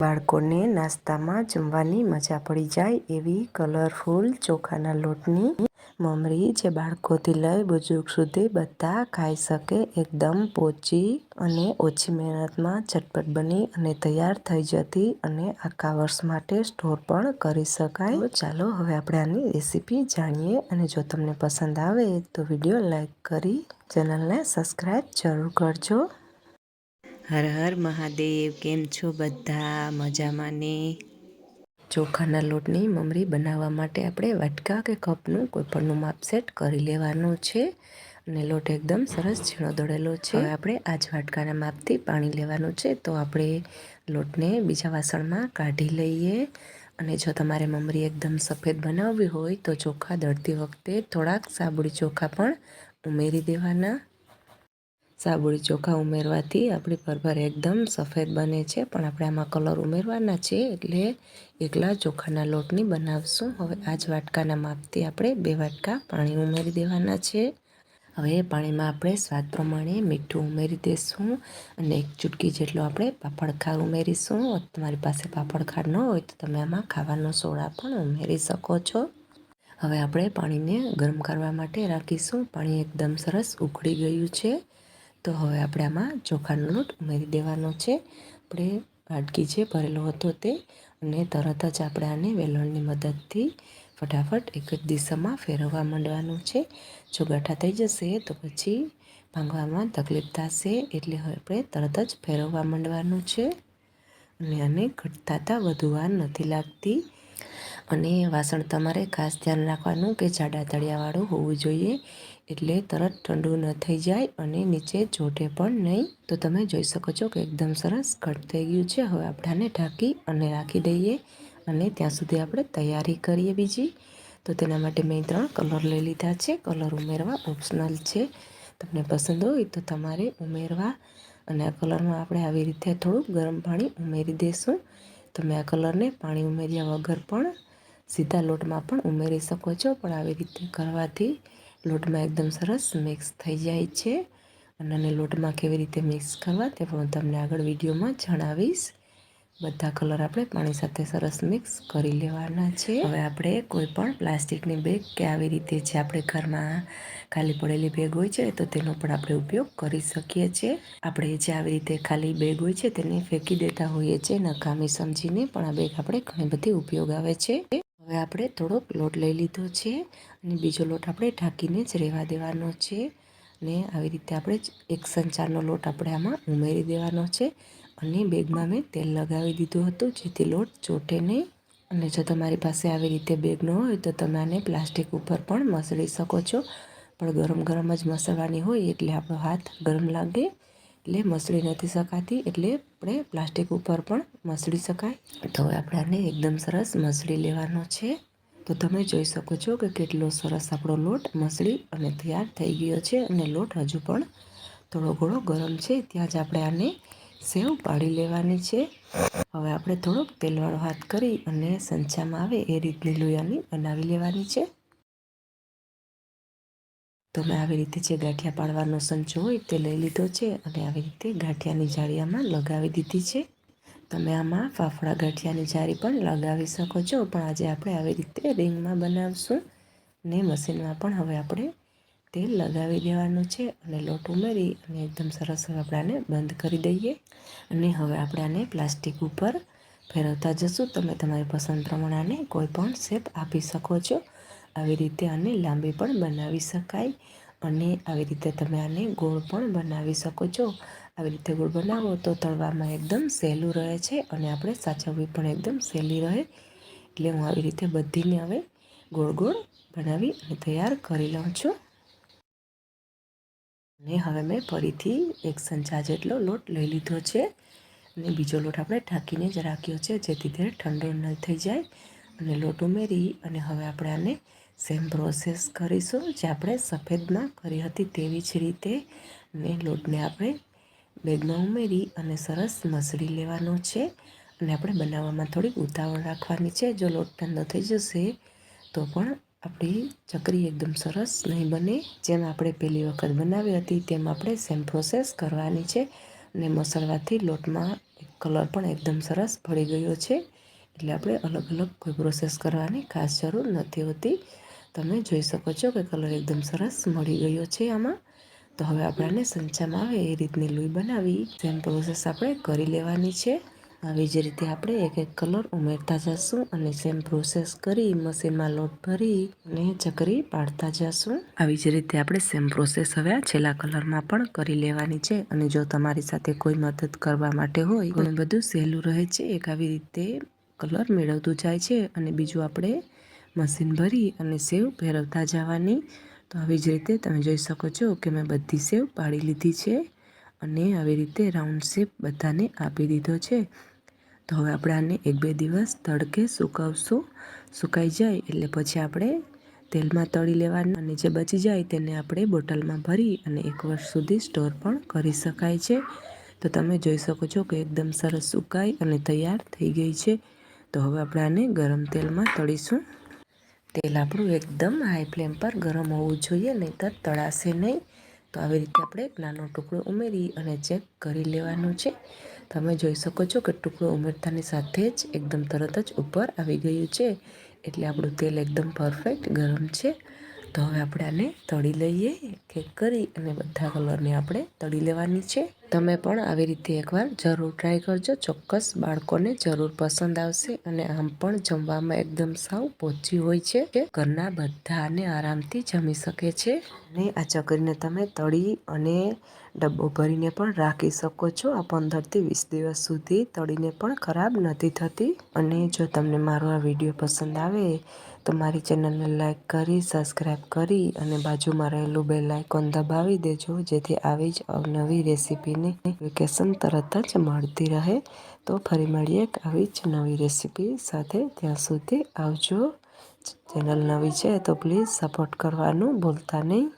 બાળકોને નાસ્તામાં જમવાની મજા પડી જાય એવી કલરફુલ ચોખાના લોટની મમરી જે બાળકોથી લઈ બુજુર્ગ સુધી બધા ખાઈ શકે. એકદમ પોચી અને ઓછી મહેનતમાં ઝટપટ બની અને તૈયાર થઈ જતી અને આખા વર્ષ માટે સ્ટોર પણ કરી શકાય. ચાલો હવે આપણે આની રેસીપી જાણીએ અને જો તમને પસંદ આવે તો વીડિયો લાઈક કરી ચેનલને સબસ્ક્રાઈબ જરૂર કરજો. હર હર મહાદેવ, કેમ છો બધા? મજામાં ને? ચોખાના લોટની મમરી બનાવવા માટે આપણે વાટકા કે કપનું કોઈપણનું માપ સેટ કરી લેવાનું છે અને લોટ એકદમ સરસ ઝીણો દળેલો છે. આપણે આ જ વાટકાના માપથી પાણી લેવાનું છે તો આપણે લોટને બીજા વાસણમાં કાઢી લઈએ અને જો તમારે મમરી એકદમ સફેદ બનાવવી હોય તો ચોખા દળતી વખતે થોડાક સાબુડી ચોખા પણ ઉમેરી દેવાના. સાબુડી ચોખા ઉમેરવાથી આપણી પરભર એકદમ સફેદ બને છે, પણ આપણે આમાં કલર ઉમેરવાના છે એટલે એકલા ચોખાના લોટની બનાવશું. હવે આ જ વાટકાના માપથી આપણે બે વાટકા પાણી ઉમેરી દેવાના છે. હવે પાણીમાં આપણે સ્વાદ પ્રમાણે મીઠું ઉમેરી દઈશું અને એક ચૂટકી જેટલો આપણે પાપડખાર ઉમેરીશું. તમારી પાસે પાપડખાર ન હોય તો તમે આમાં ખાવાનો સોડા પણ ઉમેરી શકો છો. હવે આપણે પાણીને ગરમ કરવા માટે રાખીશું. પાણી એકદમ સરસ ઉકળી ગયું છે. તો હવે આપણે આમાં ચોખાનો લોટ ઉમેરી દેવાનો છે. આપણે હાડકી જે ભરેલો હતો તે અને તરત જ આપણે આને વેલણની મદદથી ફટાફટ એક જ દિશામાં ફેરવવા માંડવાનું છે. જો ગાંઠા થઈ જશે તો પછી ભાંગવામાં તકલીફ થશે એટલે હવે આપણે તરત જ ફેરવવા માંડવાનું છે. અને આને ઘટતા વધુ વાર નથી લાગતી. અને વાસણ તમારે ખાસ ધ્યાન રાખવાનું કે જાડા તળિયાવાળું હોવું જોઈએ. એટલે તરત ઠંડુ ન થઈ જાય અને નીચે ચોટે પણ નહીં. તો તમે જોઈ શકો છો કે એકદમ સરસ કટ થઈ ગયું છે. હવે આપણાને ઢાંકી અને રાખી દઈએ અને ત્યાં સુધી આપણે તૈયારી કરીએ બીજી. તો તેના માટે મેં ત્રણ કલર લઈ લીધા છે. કલર ઉમેરવા ઓપ્શનલ છે. તમને પસંદ હોય તો તમારે ઉમેરવા અને આ કલરમાં આપણે આવી રીતે થોડું ગરમ પાણી ઉમેરી દઈશું તમે આ કલરને પાણી ઉમેર્યા વગર પણ સીધા લોટમાં પણ ઉમેરી શકો છો. પણ આવી રીતે કરવાથી લોટમાં એકદમ સરસ મિક્સ થઈ જાય છે. અને લોટમાં કેવી રીતે મિક્સ કરવા તે પણ હું તમને આગળ વિડીયોમાં જણાવીશ. બધા કલર આપણે પાણી સાથે સરસ મિક્સ કરી લેવાના છે. હવે આપણે કોઈ પણ પ્લાસ્ટિકની બેગ કે આવી રીતે જે આપણે ઘરમાં ખાલી પડેલી બેગ હોય છે, તો તેનો પણ આપણે ઉપયોગ કરી શકીએ છીએ. આપણે જે આવી રીતે ખાલી બેગ હોય છે, તેને ફેંકી દેતા હોઈએ છીએ, નકામી સમજીને પણ આ બેગ આપણે ઘણી બધી ઉપયોગ આવે છે. હવે આપણે થોડોક લોટ લઈ લીધો છે અને બીજો લોટ આપણે ઢાંકીને જ રહેવા દેવાનો છે. ને આવી રીતે આપણે એક સંચારનો લોટ આપણે આમાં ઉમેરી દેવાનો છે અને બેગમાં મેં તેલ લગાવી દીધું હતું જેથી લોટ ચોટે નહીં. અને જો તમારી પાસે આવી રીતે બેગ ન હોય તો તમે આને પ્લાસ્ટિક ઉપર પણ મસળી શકો છો. પણ ગરમ ગરમ જ મસળવાની હોય એટલે આપણો હાથ ગરમ લાગે. એટલે મસળી નથી શકાતી, એટલે આપણે પ્લાસ્ટિક ઉપર પણ મસળી શકાય. તો હવે આપણે આને એકદમ સરસ મસળી લેવાનો છે. તો તમે જોઈ શકો છો કે કેટલો સરસ આપણો લોટ મસળી અને તૈયાર થઈ ગયો છે અને લોટ હજુ પણ થોડો ઘણો ગરમ છે. ત્યાં જ આપણે આને સેવ પાડી લેવાની છે. હવે આપણે થોડોક તેલવાળો હાથ કરી અને સંચામાં આવે એ રીતની લોયાની બનાવી લેવાની છે. તો મેં આવી રીતે જે ગાંઠિયા પાડવાનો સંચો હોય તે લઈ લીધો છે અને આવી રીતે ગાંઠિયાની જાળીયામાં લગાવી દીધી છે. તમે આમાં ફાફડા ગાંઠિયાની જાળી પણ લગાવી શકો છો, પણ આજે આપણે આવી રીતે રિંગમાં બનાવશું ને મશીનમાં પણ હવે આપણે તેલ લગાવી દેવાનું છે અને લોટ ઉમેરી અને એકદમ સરસ હવે આપણે બંધ કરી દઈએ અને હવે આપણે આને પ્લાસ્ટિક ઉપર ફેરવતા જશું. તમે તમારી પસંદ પ્રમાણે આને કોઈ પણ શેપ આપી શકો છો. આવી રીતે આને લાંબી પણ બનાવી શકાય અને આવી રીતે તમે આને ગોળ પણ બનાવી શકો છો. આવી રીતે ગોળ બનાવો તો તળવામાં એકદમ સહેલું રહે છે અને આપણે સાચવવી પણ એકદમ સહેલી રહે. એટલે હું આવી રીતે બધીને હવે ગોળ ગોળ બનાવી અને તૈયાર કરી લઉં છું. અને હવે મેં ફરીથી એક સંચા જેટલો લોટ લઈ લીધો છે અને બીજો લોટ આપણે ઢાંકીને જ રાખ્યો છે જેથી તે ઠંડો ન થઈ જાય. અને લોટ ઉમેરી અને હવે આપણે આને સેમ પ્રોસેસ કરીશું. જે આપણે સફેદમાં કરી હતી તેવી જ રીતે ને લોટને આપણે બેગમાં ઉમેરી અને સરસ મસળી લેવાનો છે. અને આપણે બનાવવામાં થોડીક ઉતાવળ રાખવાની છે. જો લોટ ઠંડો થઈ જશે, તો પણ આપણી ચકરી એકદમ સરસ નહીં બને. જેમ આપણે પહેલી વખત બનાવી હતી, તેમ આપણે સેમ પ્રોસેસ કરવાની છે. અને મસળવાથી લોટમાં કલર પણ એકદમ સરસ ભળી ગયો છે. એટલે આપણે અલગ અલગ કોઈ પ્રોસેસ કરવાની ખાસ જરૂર નથી હોતી. તમે જોઈ શકો છો કે કલર એકદમ સરસ મળી ગયો છે આમાં. તો હવે આપણાને સંચામાં આવે એ રીતની લોહી બનાવી. સેમ પ્રોસેસ આપણે કરી લેવાની છે. આવી જ રીતે આપણે એક એક કલર ઉમેરતા જશું અને સેમ પ્રોસેસ કરી મશીનમાં લોટ ભરી અને ચકરી પાડતા જશું. આવી જ રીતે આપણે સેમ પ્રોસેસ હવે આ છેલ્લા કલરમાં પણ કરી લેવાની છે. અને જો તમારી સાથે કોઈ મદદ કરવા માટે હોય, ઘણું બધું સહેલું રહે છે, એક આવી રીતે કલર મેળવતું જાય છે. અને બીજું આપણે મશીન ભરી અને સેવ ફેરવતા જવાની. તો આવી જ રીતે તમે જોઈ શકો છો કે મેં બધી સેવ પાડી લીધી છે અને આવી રીતે રાઉન્ડ શેપ બધાને આપી દીધો છે. તો હવે આપણે આને એક બે દિવસ તડકે સુકવશું. સુકાઈ જાય એટલે પછી આપણે તેલમાં તળી લેવાનું અને જે બચી જાય તેને આપણે બોટલમાં ભરી અને એક વર્ષ સુધી સ્ટોર પણ કરી શકાય છે. તો તમે જોઈ શકો છો કે એકદમ સરસ સુકાઈ અને તૈયાર થઈ ગઈ છે. તો હવે આપણે આને ગરમ તેલમાં તળીશું. તેલ આપણું એકદમ હાઈ ફ્લેમ પર ગરમ હોવું જોઈએ, નહીંતર તળાશે નહીં. તો આવી રીતે આપણે એક નાનો ટુકડો ઉમેરી અને ચેક કરી લેવાનું છે. તમે જોઈ શકો છો કે ટુકડો ઉમેરતાની સાથે જ એકદમ તરત જ ઉપર આવી ગયું છે. એટલે આપણું તેલ એકદમ પરફેક્ટ ગરમ છે. તો હવે આપણે આને તળી લઈએ કેક કરી અને બધા કલરને આપણે તળી લેવાની છે. તમે પણ આવી રીતે એકવાર જરૂર ટ્રાય કરજો. ચોક્કસ બાળકોને જરૂર પસંદ આવશે અને આમ પણ જમવામાં એકદમ સાવ પોચી હોય છે કે ઘરના બધાને આરામથી જમી શકે છે. અને આ ચકરીને તમે તળી અને ડબ્બો ભરીને પણ રાખી શકો છો. આ પંદરથી વીસ દિવસ સુધી તળીને પણ ખરાબ નથી થતી. અને જો તમને મારો આ વીડિયો પસંદ આવે, તો મારી ચેનલને લાઈક કરી સબસ્ક્રાઈબ કરી અને બાજુમાં રહેલું બે લાઇકોન દબાવી દેજો, જેથી આવી જ અવનવી રેસીપીની નોટિફિકેશન તરત જ મળતી રહે. તો ફરી મળીએ આવી જ નવી રેસીપી સાથે. ત્યાં સુધી આવજો. ચેનલ નવી છે તો પ્લીઝ સપોર્ટ કરવાનું ભૂલતા નહીં.